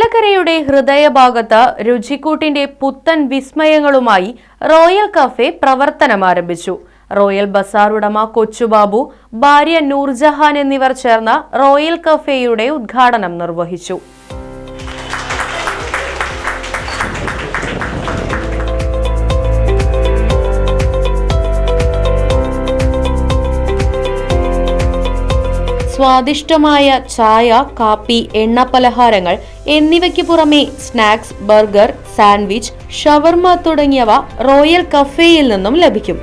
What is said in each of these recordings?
ചേലക്കരയുടെ ഹൃദയഭാഗത്ത് രുചിക്കൂട്ടിന്റെ പുത്തൻ വിസ്മയങ്ങളുമായി royal cafe പ്രവർത്തനം ആരംഭിച്ചു. റോയൽ ബസാർ ഉടമ കൊച്ചുബാബു ഭാര്യ നൂർജഹാൻ എന്നിവർ ചേർന്ന് റോയൽ കഫേയുടെ ഉദ്ഘാടനം നിർവഹിച്ചു. സ്വാദിഷ്ടമായ ചായ കാപ്പി എണ്ണ പലഹാരങ്ങൾ എന്നിവയ്ക്ക് പുറമെ സ്നാക്സ് ബർഗർ സാൻഡ്വിച്ച് ഷവർമ തുടങ്ങിയവ റോയൽ കഫേയിൽ നിന്നും ലഭിക്കും.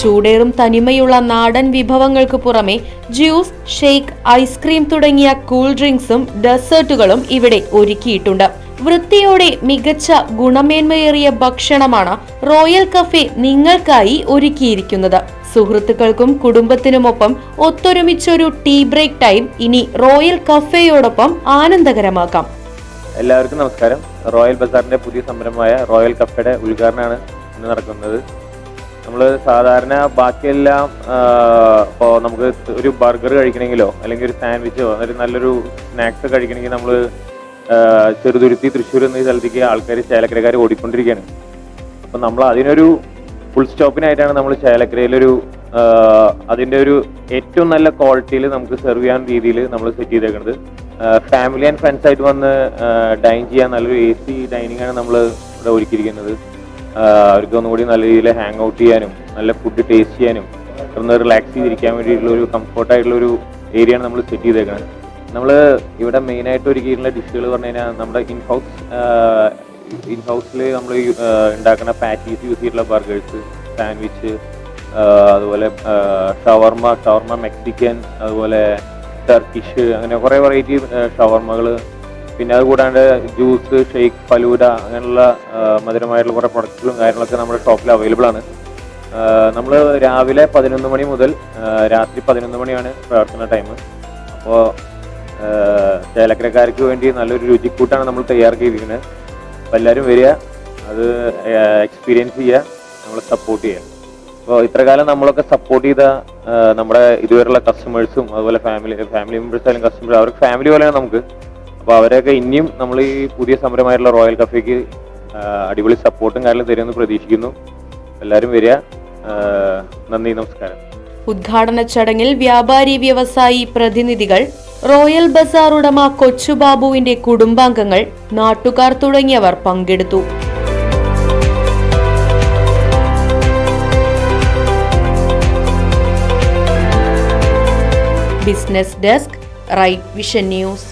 ചൂടേറും തനിമയുള്ള നാടൻ വിഭവങ്ങൾക്ക് പുറമെ ജ്യൂസ് ഷേക്ക് ഐസ്ക്രീം തുടങ്ങിയ കൂൾ ഡ്രിങ്ക്സും ഡെസേർട്ടുകളും ഇവിടെ ഒരുക്കിയിട്ടുണ്ട്. വൃത്തിയോടെ മികച്ച ഗുണമേന്മയേറിയ ഭക്ഷണമാണ് റോയൽ കഫേ നിങ്ങൾക്കായി ഒരുക്കിയിരിക്കുന്നത്. സുഹൃത്തുക്കൾക്കും കുടുംബത്തിനുമൊപ്പം ഒത്തൊരുമിച്ചൊരു ടീ ബ്രേക്ക് ടൈം ഇനി റോയൽ കഫേയോടൊപ്പം ആനന്ദകരമാക്കാം. എല്ലാവർക്കും നമസ്കാരം. റോയൽ ബസാറിന്റെ പുതിയ സംരംഭമായ റോയൽ കഫയുടെ ഉദ്ഘാടനമാണ് ഇന്ന് നടക്കുന്നത്. നമ്മൾ സാധാരണ ബാക്കിയെല്ലാം ഇപ്പോൾ നമുക്ക് ഒരു ബർഗർ കഴിക്കണമെങ്കിലോ അല്ലെങ്കിൽ ഒരു സാൻഡ്വിച്ചോ ഒരു നല്ലൊരു സ്നാക്സ് കഴിക്കണമെങ്കിൽ നമ്മൾ ചെറുതുരുത്തി തൃശ്ശൂർ എന്ന സ്ഥലത്തേക്ക് ആൾക്കാർ ചേലക്കരക്കാർ ഓടിക്കൊണ്ടിരിക്കുകയാണ്. അപ്പം നമ്മൾ അതിനൊരു ഫുൾ സ്റ്റോപ്പിനായിട്ടാണ് നമ്മൾ ചേലക്കരയിലൊരു അതിന്റെ ഒരു ഏറ്റവും നല്ല ക്വാളിറ്റിയിൽ നമുക്ക് സെർവ് ചെയ്യാൻ രീതിയിൽ നമ്മൾ സെറ്റ് ചെയ്തേക്കുന്നത് ഫാമിലി ആൻഡ് ഫ്രണ്ട്സ് ആയിട്ട് വന്ന് ഡൈൻ ചെയ്യാൻ നല്ലൊരു എ സി ഡൈനിങ് ആണ് നമ്മൾ ഇവിടെ ഒരുക്കിയിരിക്കുന്നത്. അവർക്ക് ഒന്നുകൂടി നല്ല രീതിയിൽ ഹാങ് ഔട്ട് ചെയ്യാനും നല്ല ഫുഡ് ടേസ്റ്റ് ചെയ്യാനും ഒന്ന് റിലാക്സ് ചെയ്തിരിക്കാൻ വേണ്ടിയിട്ടുള്ള ഒരു കംഫർട്ടായിട്ടുള്ള ഒരു ഏരിയ ആണ് നമ്മൾ സെറ്റ് ചെയ്തേക്കുന്നത് നമ്മൾ ഇവിടെ മെയിനായിട്ട് ഒരുക്കിയിട്ടുള്ള ഡിഷുകൾ പറഞ്ഞു കഴിഞ്ഞാൽ നമ്മുടെ ഇൻ ഹൗസ് ഇൻ ഹൗസിൽ നമ്മൾ ഉണ്ടാക്കുന്ന പാറ്റീസ് യൂസ് ചെയ്തിട്ടുള്ള ബർഗേഴ്സ് സാൻഡ്വിച്ച് അതുപോലെ ഷവർമ ഷവർമ മെക്സിക്കൻ അതുപോലെ ടർക്കിഷ് അങ്ങനെ കുറേ വെറൈറ്റി ഷവർമകൾ പിന്നെ അത് കൂടാണ്ട് ജ്യൂസ് ഷെയ്ക്ക് ഫലൂഡ അങ്ങനെയുള്ള മധുരമായിട്ടുള്ള കുറേ പ്രൊഡക്റ്റുകളും കാര്യങ്ങളൊക്കെ നമ്മുടെ ഷോപ്പിൽ അവൈലബിൾ ആണ്. നമ്മൾ രാവിലെ പതിനൊന്ന് മണി മുതൽ രാത്രി പതിനൊന്ന് മണിയാണ് പ്രവർത്തന ടൈം അപ്പോൾ ചേലക്കരക്കാർക്ക് വേണ്ടി നല്ലൊരു രുചിക്കൂട്ടാണ് നമ്മൾ തയ്യാറാക്കിയിരിക്കുന്നത് അപ്പോൾ എല്ലാവരും വരിക അത് എക്സ്പീരിയൻസ് ചെയ്യുക നമ്മളെ സപ്പോർട്ട് ചെയ്യുക. അപ്പോൾ ഇത്ര കാലം നമ്മളൊക്കെ സപ്പോർട്ട് ചെയ്ത നമ്മുടെ ഇതുവരെയുള്ള കസ്റ്റമേഴ്സും അതുപോലെ ഫാമിലി ഫാമിലി മെമ്പേഴ്സ് ആയാലും കസ്റ്റമേഴ്സ് അവർക്ക് ഫാമിലി പോലെയാണ് നമുക്ക്. അപ്പോൾ അവരെയൊക്കെ ഇനിയും നമ്മൾ ഈ പുതിയ സംരംഭമായിട്ടുള്ള റോയൽ കഫേക്ക് അടിപൊളി സപ്പോർട്ടും കാര്യങ്ങളും തരുമെന്ന് പ്രതീക്ഷിക്കുന്നു. എല്ലാവരും വരിക. നന്ദി നമസ്കാരം. ഉദ്ഘാടന ചടങ്ങിൽ വ്യാപാരി വ്യവസായി പ്രതിനിധികൾ റോയൽ ബസാർ ഉടമ കൊച്ചുബാബുവിന്റെ കുടുംബാംഗങ്ങൾ നാട്ടുകാർ തുടങ്ങിയവർ പങ്കെടുത്തു. business desk right vision news